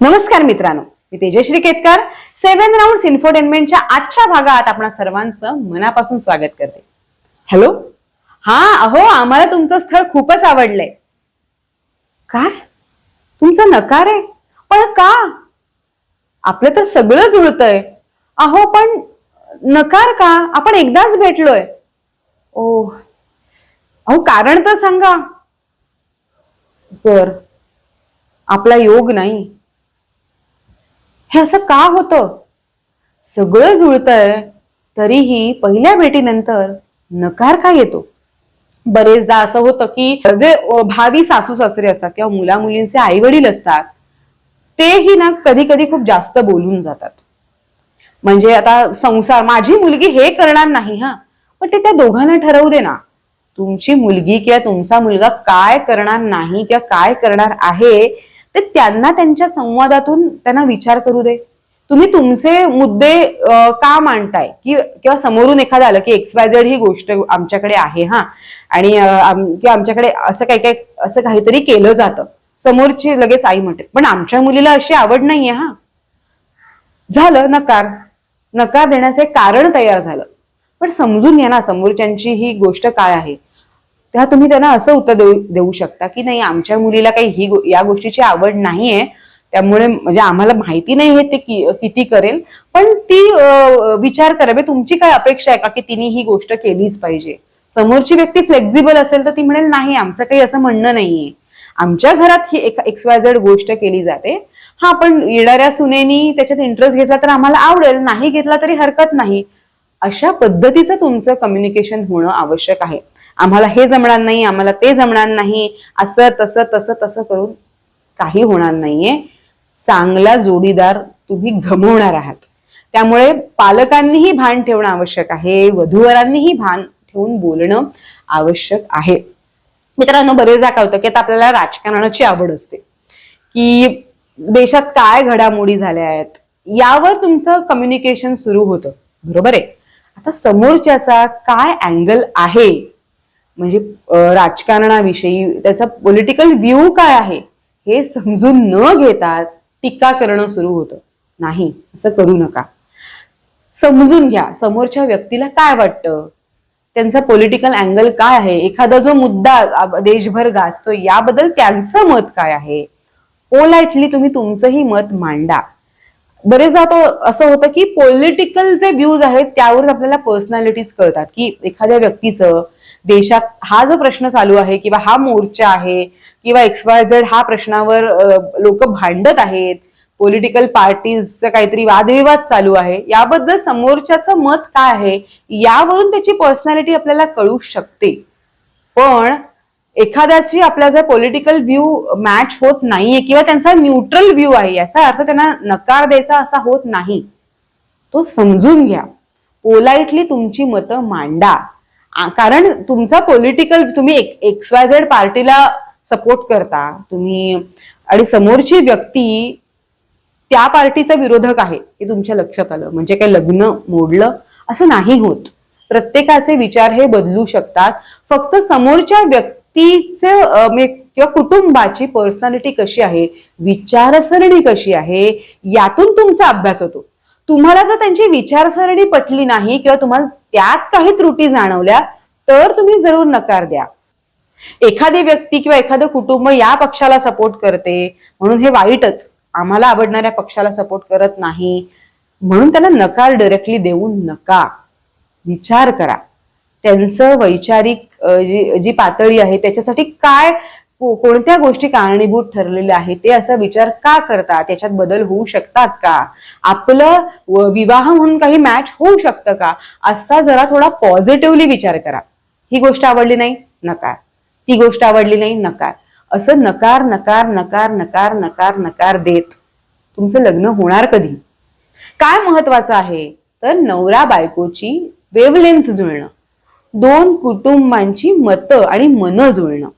नमस्कार मित्रांनो मी तेजश्री केतकर. सेव्हन राऊंड इन्फोटेनमेंटच्या आजच्या भागात आपण सर्वांचं मनापासून स्वागत करते. हॅलो हा अहो आम्हाला तुमचं स्थळ खूपच आवडलंय. काय? तुमचा नकार आहे? पण का? आपलं तर सगळं जुळतंय. अहो पण नकार का? आपण एकदाच भेटलोय. ओ अहो कारण तर सांगा. बर आपला योग नाही. हे असं का होतं? सगळं जुळतंय तरीही पहिल्या भेटीनंतर नकार का येतो? बरेचदा असं होतं की जे भावी सासू सासरे असतात किंवा मुला मुलींचे आई वडील असतात तेही ना कधी कधी खूप जास्त बोलून जातात. म्हणजे आता संसार माझी मुलगी हे करणार नाही हा पण ते त्या दोघांना ठरवू दे ना. तुमची मुलगी किंवा तुमचा मुलगा काय करणार नाही किंवा काय करणार आहे ते त्यांना त्यांच्या संवादातून त्यांना विचार करू दे. तुम्ही तुमचे मुद्दे का मांडताय? की किंवा समोरून एखादं आलं की एक्स वाय झेड ही गोष्ट आमच्याकडे आहे हा. आणि किंवा आमच्याकडे असं काही काही असं काहीतरी केलं जातं. समोरची लगेच आई म्हणते पण आमच्या मुलीला अशी आवड नाहीये हा. झालं नकार. नकार देण्याचे कारण तयार झालं. पण समजून घ्या ना समोरच्यांची ही गोष्ट काय आहे. तेव्हा तुम्ही त्यांना असं उत्तर देऊ देऊ शकता की नाही आमच्या मुलीला काही ही गो- या गोष्टीची आवड नाहीये. त्यामुळे म्हणजे आम्हाला माहिती नाही हे ते कि- किती करेल. पण ती विचार करा म्हणजे तुमची काय अपेक्षा आहे का की तिने ही गोष्ट केलीच पाहिजे? समोरची व्यक्ती फ्लेक्झिबल असेल तर ती म्हणेल नाही आमचं काही असं म्हणणं नाहीये. आमच्या घरात ही एक एक्स वाय झेड गोष्ट केली जाते. हा पण येणाऱ्या सुनेनी त्याच्यात इंटरेस्ट घेतला तर आम्हाला आवडेल नाही घेतला तरी हरकत नाही. अशा पद्धतीचं तुमचं कम्युनिकेशन होणं आवश्यक आहे. आम्हाला हे जमणार नाही आम्हाला ते जमणार नाही असं तसं तसं तसं करून काही होणार नाहीये. चांगला जोडीदार तुम्ही गमवणार आहात. त्यामुळे पालकांनीही भान ठेवणं आवश्यक आहे वधूवरांनीही भान ठेवून बोलणं आवश्यक आहे. मित्रांनो बरेचदा काय होतं की आता आपल्याला राजकारणाची आवड असते की देशात काय घडामोडी झाल्या आहेत यावर तुमचं कम्युनिकेशन सुरू होतं. बरोबर आहे? आता समोरच्याचा काय अँगल आहे? म्हणजे राजकारणाविषयी त्याचा पॉलिटिकल व्ह्यू काय आहे हे समजून न घेताच टीका करणं सुरू होतं. नाही असं करू नका. समजून घ्या समोरच्या व्यक्तीला काय वाटतं? त्यांचा पॉलिटिकल अँगल काय आहे? एखादा जो मुद्दा देशभर गाजतो याबद्दल त्यांचं मत काय आहे? पोलाइटली तुम्ही तुमचंही मत मांडा. बरेचदा तो असं होतं की पॉलिटिकल जे व्ह्यूज आहेत त्यावरून आपल्याला पर्सनॅलिटीज कळतात. की एखाद्या व्यक्तीचं देशात हा जो प्रश्न चालू आहे किंवा हा मोर्चा आहे किंवा एक्सवाय झेड हा प्रश्नावर लोक भांडत आहेत पॉलिटिकल पार्टीजचा काहीतरी वादविवाद चालू आहे याबद्दल समोरच्याचं मत काय आहे यावरून त्याची पर्सनॅलिटी आपल्याला कळू शकते. पण एखाद्याची आपला जर पॉलिटिकल व्ह्यू मॅच होत नाहीये किंवा त्यांचा न्यूट्रल व्ह्यू आहे याचा अर्थ त्यांना नकार द्यायचा असा होत नाही. तो समजून घ्या. पोलाइटली तुमची मतं मांडा. कारण तुमचा पॉलिटिकल तुम्ही एक्स वाय झेड पार्टीला सपोर्ट करता तुम्ही आणि समोरची व्यक्ती त्या पार्टीचा विरोधक आहे हे तुमच्या लक्षात आलं. म्हणजे काय लग्न मोडलं असं नाही होत. प्रत्येकाचे विचार हे बदलू शकतात. फक्त समोरच्या व्यक्तीचे म्हणजे किंवा कुटुंबाची पर्सनॅलिटी कशी आहे विचारसरणी कशी आहे यातून तुमचा अभ्यास होतो. तुम्हाला जर त्यांची विचारसरणी पटली नाही किंवा तुम्हाला त्यात काही त्रुटी जाणवल्या तर तुम्ही जरूर नकार द्या. एखादी व्यक्ती किंवा एखादं कुटुंब या पक्षाला सपोर्ट करते म्हणून हे वाईटच. आम्हाला आवडणाऱ्या पक्षाला सपोर्ट करत नाही. म्हणून त्यांना नकार डायरेक्टली देऊ नका. विचार करा. त्यांचं वैचारिक जी जी पातळी आहे त्याच्यासाठी काय कोणत्या गोष्टी कारणीभूत ठरलेल्या आहेत ते असा विचार का करतात? त्याच्यात बदल होऊ शकतात का? आपलं विवाह म्हणून काही मॅच होऊ शकतं का? असा जरा थोडा पॉझिटिव्हली विचार करा. ही गोष्ट आवडली नाही? नकार. ती गोष्ट आवडली नाही? नकार. असं नकार नकार नकार नकार नकार नकार देत तुमचं लग्न होणार कधी? काय महत्वाचं आहे? तर नवरा बायकोची वेवलेंथ जुळणं. दोन कुटुंबांची मतं आणि मन जुळणं.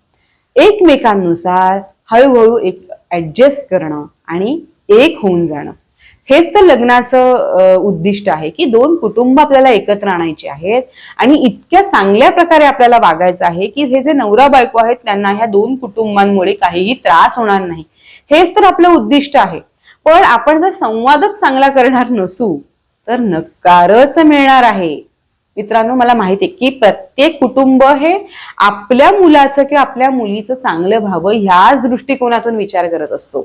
एकमेकांनुसार हळूहळू एक ॲडजस्ट करणं आणि एक होऊन जाणं. हेच तर लग्नाचं उद्दिष्ट आहे की दोन कुटुंब आपल्याला एकत्र आणायचे आहेत आणि इतक्या चांगल्या प्रकारे आपल्याला वागायचं आहे की हे जे नवरा बायको आहेत त्यांना ह्या दोन कुटुंबांमुळे काहीही त्रास होणार नाही. हेच तर आपलं उद्दिष्ट आहे. पण आपण जर संवादच चांगला करणार नसू तर नकारच मिळणार आहे. मित्रांनो मला माहिती आहे की प्रत्येक कुटुंब हे आपल्या मुलाचं किंवा आपल्या मुलीचं चांगलं व्हावं ह्याच दृष्टिकोनातून विचार करत असतो.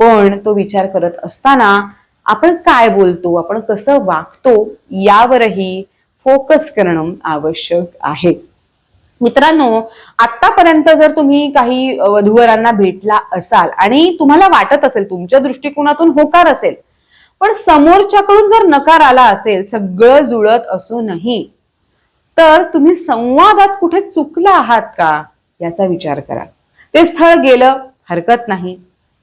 पण तो विचार करत असताना आपण काय बोलतो आपण कसं वागतो यावरही फोकस करणं आवश्यक आहे. मित्रांनो आतापर्यंत जर तुम्ही काही वधूवरांना भेटला असाल आणि तुम्हाला वाटत असेल तुमच्या दृष्टिकोनातून होकार असेल पण समोरच्याकडून जर नकार आला असेल सगळं जुळत असूनही तर तुम्ही संवादात कुठे चुकला आहात का? याचा विचार करा. ते स्थळ गेलं हरकत नाही.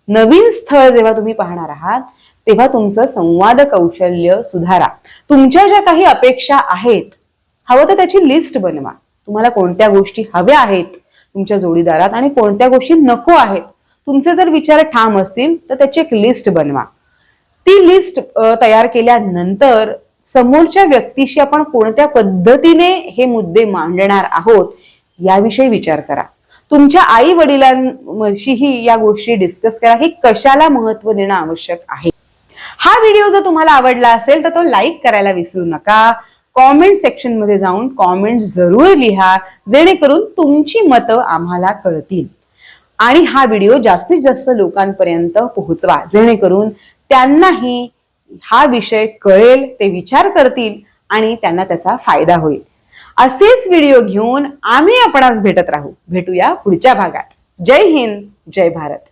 नवीन स्थळ जेव्हा तुम्ही पाहणार आहात तेव्हा तुमचं संवाद कौशल्य सुधारा. तुमच्या ज्या काही अपेक्षा आहेत हवं तर त्याची लिस्ट बनवा. तुम्हाला कोणत्या गोष्टी हव्या आहेत तुमच्या जोडीदारात आणि कोणत्या गोष्टी नको आहेत. तुमचे जर विचार ठाम असतील तर त्याची एक लिस्ट बनवा. ती लिस्ट तयार केल्यानंतर समोरच्या व्यक्तीशी आपण कोणत्या पद्धतीने हे मुद्दे मांडणार आहोत याविषयी विचार करा. तुमच्या आई वडिलांशीही या गोष्टी डिस्कस करा. हे कशाला महत्त्व देणं आवश्यक आहे? हा व्हिडिओ जर तुम्हाला आवडला असेल तर तो लाईक करायला विसरू नका. कॉमेंट सेक्शनमध्ये जाऊन कॉमेंट जरूर लिहा जेणेकरून तुमची मतं आम्हाला कळतील. आणि हा व्हिडिओ जास्तीत जास्त लोकांपर्यंत पोहोचवा जेणेकरून त्यांनाही हा विषय कळेल ते विचार करतील आणि त्यांना त्याचा फायदा होईल. असेच व्हिडिओ घेऊन आम्ही आपणास भेटत राहू. भेटूया पुढच्या भागात. जय हिंद जय भारत.